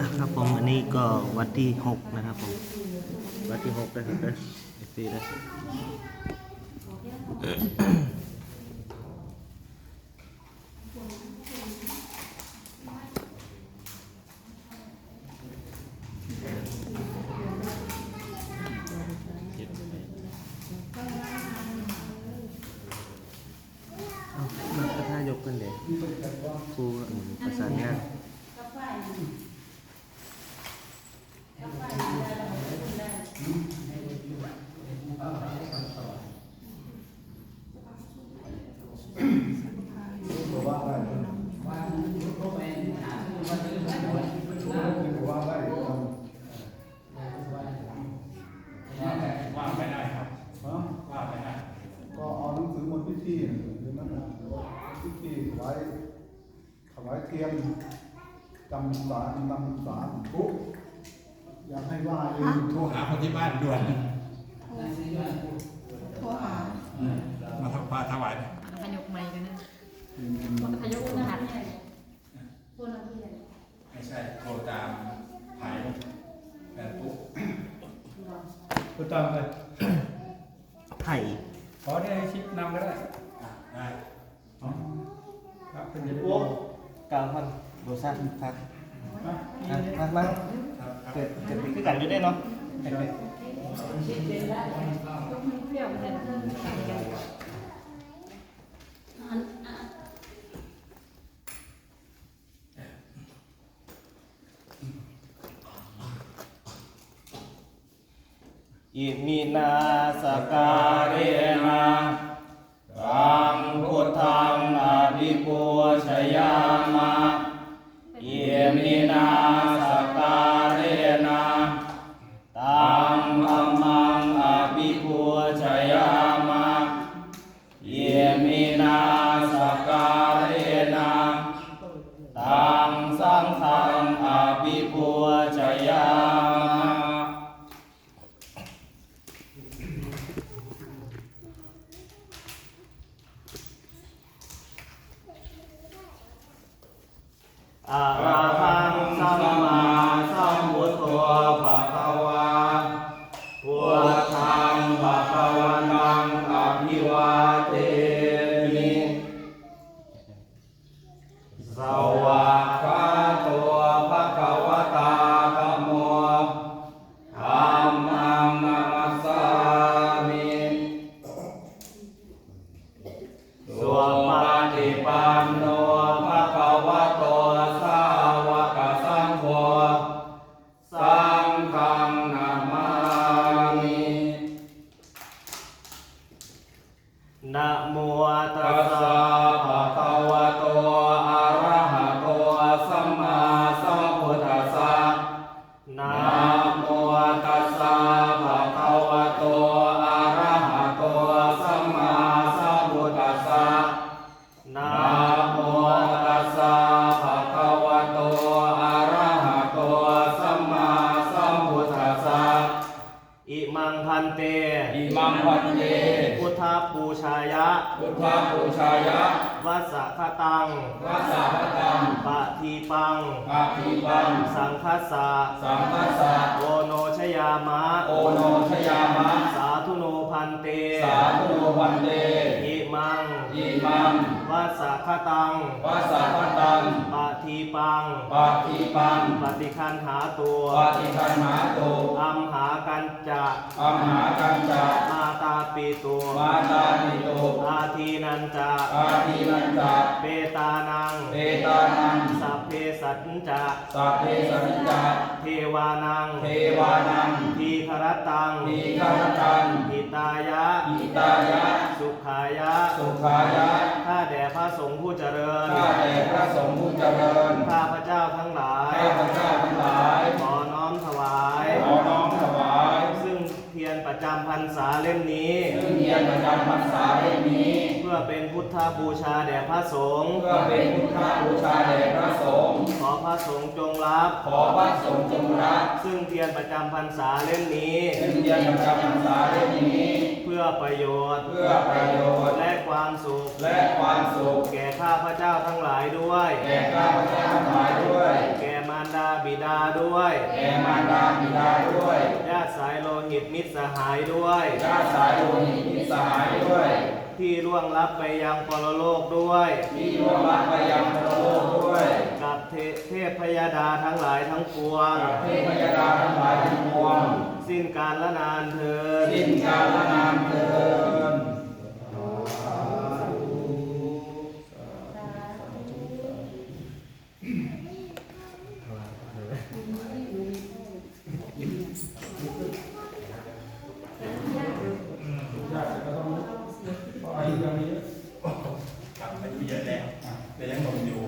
นะครับผมอันนี้ก็วัดที่หกนะครับผมวัดที่หกนะครับเด้อเอฟซีนะเอามากระทายกกันเดี๋ยวครูประสานงาน ว่าไปได้ครับ ฮะ ว่าไปได้ ก็เอาหนังสือมนต์พิธีหรือนั่นนะพิธีถวายถวายเทียนจำ สารจำสารปุ๊บอยากให้ว่าเองโทรหาคนที่บ้านด่วนโทรหามาทำปลาถวายพยกไม้กันนะพยกรหัสพูดอะไรไม่ใช่โทรตามหายแต่ปุ๊บกูตามไปไผ่ขอได้ชิปนำก็ได้ ครับเป็นยังไง โอ้กลางพัน โดซันพักมามาเกิดเกิดปีขึ้นกันอยู่ได้เนาะอเปรี้ยวเลยนะอิมินาสการเรนะตังพุทธังอภิปูชยามะ อ อิมังพันเตพุทธปูชายะ พุทธบูชายะวัสสะคตังวัสสะพะตังปะทีปังปาทีปัง สังคัสสะสัมมัสสะโอโนชยามะ โอโนชยามะ สาธุโนพันเต สาธุโนวันเตอิ มังอิมังวัสสะคตังวัสสะพะตังปะทีปังปาทีปัง ปฏิคันหาตัวปาติคันหาโตอัมหากันจะอัมหากันจะมาตาปีตัวมาตานิโตอาทีนันจะอาทีนันจะเปตานังเอตานังสัพเพสัจจะสัพเพสัญจาเทวานังเทวานังทีครตังทีฆรตังหิตายะอิ ตายะ สุขายะ สุขายะ ข้าแด่พระสงฆ์ผู้เจริญ ข้าแต่พระสงฆ์ผู้เจริญ ข้าพระเจ้าทั้งหลาย ข้าพเจ้าทั้งหลาย ขอน้อมถวาย ขอน้อมถวาย ซึ่งเทียนประจำพรรษาเล่มนี้ ซึ่งเทียนประจำพรรษาเล่มนี้เพื่ อเป็นพุทธบูชาแด่พระสงฆ์เพื่อเป็นพุทธบูชาแด่พระสงฆ์ขอพระสงฆ์จงรับ ขอพระสงฆ์จงรับ ซึ่งเทียนประจำพรรษาเล่มนี้ซึ่งเทียนประจำพรรษาเล่มนี้ เพื่อประโยชน์ เพื่อประโยชน์ และความสุข และความสุข แก่ข้าพระเจ้าทั้งหลายด้วย แก่ข้าพเจ้าทั้งหลายด้วย แก่มารดดาบิดาด้วย แก่มารดาบิดาด้วยญาติสายโลหิตมิตรสหายด้วยญาติสายโลหิตมิตรสหายด้วย ที่ล่วงลับไปยังปรโลกด้วยที่ร่วงรับไปยังพระโลกด้วย กับเทเทพพยดาทั้งหลายทั้งปวงกับเทพยดาทั้งหลายทั้งปวง สิ้นการละนานเทินสิ้นกาลนานเทิน ญาติก็ต้องอายุยังนี้กลับอายุเยอะแล้วแต่ยังหนุ่มอยู่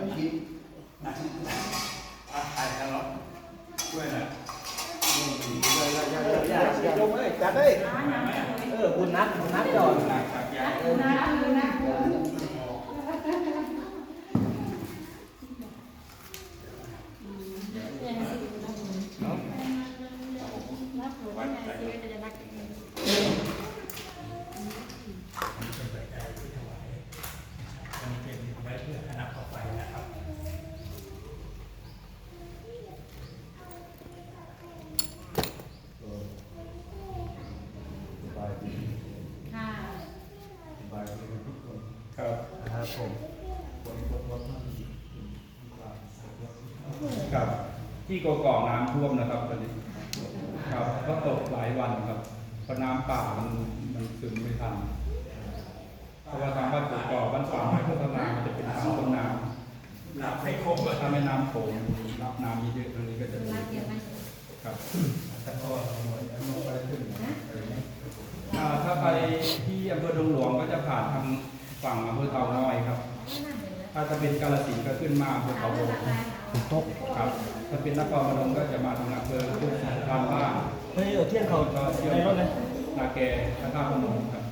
อาชีพอาชีพอะถ่ายกันเนาะช่วยหน่อย ยก เฮ้ย เออบุญนักบุญนักก่อน นักจากยานะนะวัดใจ อันนี้เป็นไว้เพื่อคณะต่อไปนะครับ สบายดี ค่ะ สบายดีทุกคน ครับ ครับผม คนพบว่าท่าน ครับ ที่กอกน้ำท่วมนะครับตอนนี้ครับก็ตกหลายวันครับเพราะน้ำป่ามันมันซึมไม่ทันเพราะว่าทางบ้านกอกบ้านป่าไม้พัฒนามันจะเป็นทางต้นน้หลับให้ครบเลยำถ้าแม่น้ำโขงรับน้ำเยอะๆตรงนี้ก็จะมีรักเยอะไหมครับแต่ก็ลงไปขึ้นอ่าถ้าไปที่อำเภอดงหลวงก็จะผ่านทางฝั่งอำเภอเตาน้อยครับถ้าจะเป็นกาฬสินธุ์ก็ขึ้นมาอำเภอเขาวง ครับถ้าเป็นนครพนมก็จะมาทางอำเภอพุทธทานบ้านเฮ้ยเอาเที่ยงเขาก็เที่ยวในรถเลยนาแกพระธาตุพนมครับ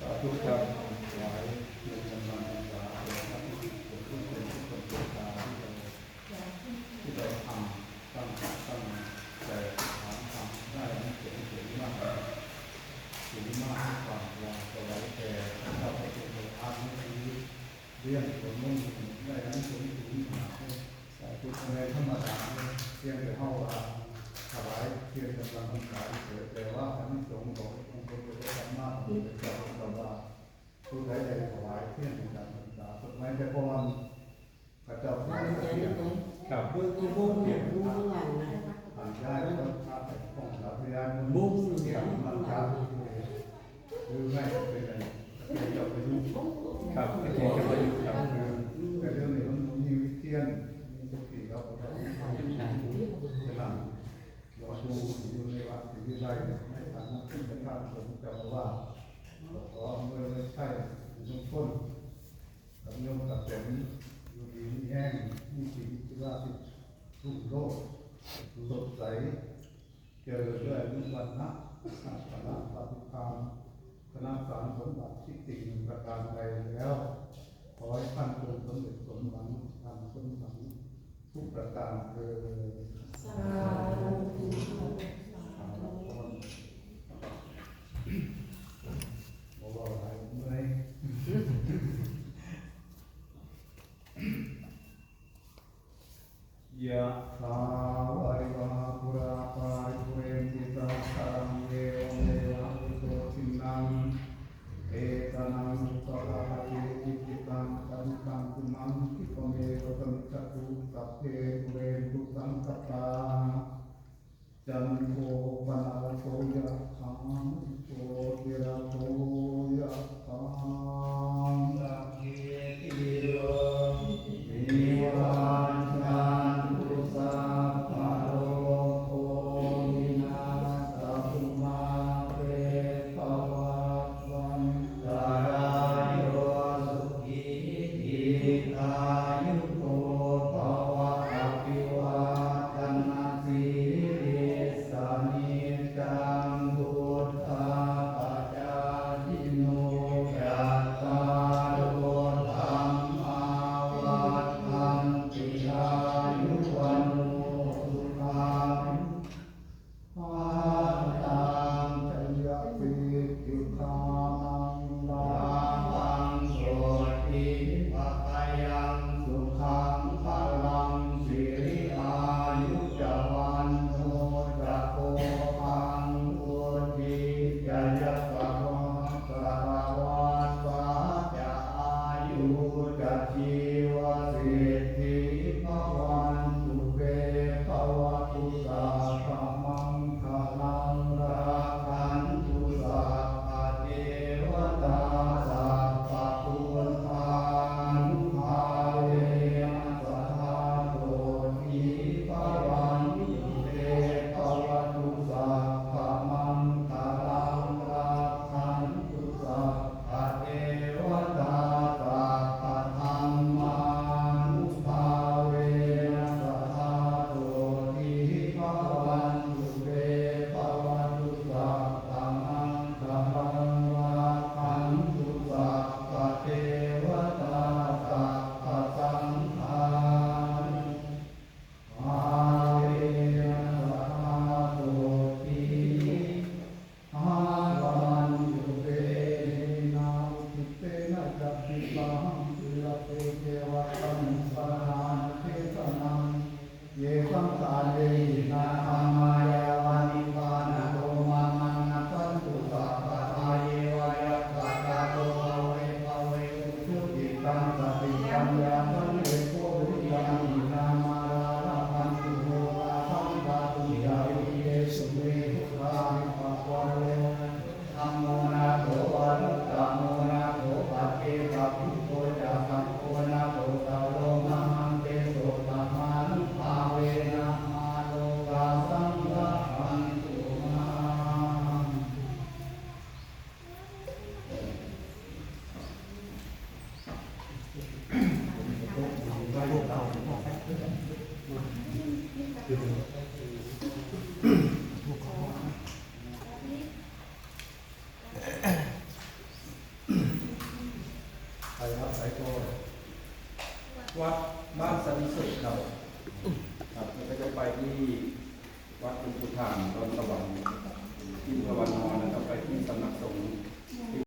สาธุครับ ที่เราทำตั้งตั้งใจถามทำได้ไม่เก่งเก่งมากถึงมากกว่าวางตัวไว้แต่เราไปเก็บไว้ทำให้ดีเรื่องคนมุ่งได้นั้นถึงถึงสาธุในธรรมดาเพียงแต่เท่าว่าถวายเพียงกำลังกายเกิดแต่ว่าอันนี้สงฆ์ขององค์พระพุทธเจ้ามากเป็นเจ้าพระว่า ผู้ใดได้ถวายเพียงกำลังกายสุดท้แต่พรพระเจ้าถวายเพียงครับผ่านได้ก็พาไปป้องกันพยานบุ้งเสียงมันครับหรือไม่เป็นอะไรเป็นยอดไปยุ่งครับโอเคจะประยุกต์ครับแต่เรื่องนี้มันมีวิเทียนมีสติแล้วก็ต้องทำเป็นหลังเราดูอยู่ในวัดที่วิไลในฐานะที่เป็นพระสงฆ์แต่ว่า ขอเมื่อไม่ใช่ทุกคนกับโยมกับเต็มอยู่ดีมีแห้งมีชีวิตที่ว่าที่ทุกโลกสดใสเจริญด้วยมุวันนะสัพพะปฏิภาณคณะสารสมบัติที่ติ่งประการใดแล้ว ขอให้ท่านจงสำเร็จสมหวังตามสมหวังทุกประการเถิดบอ ไปครับสายตัววัด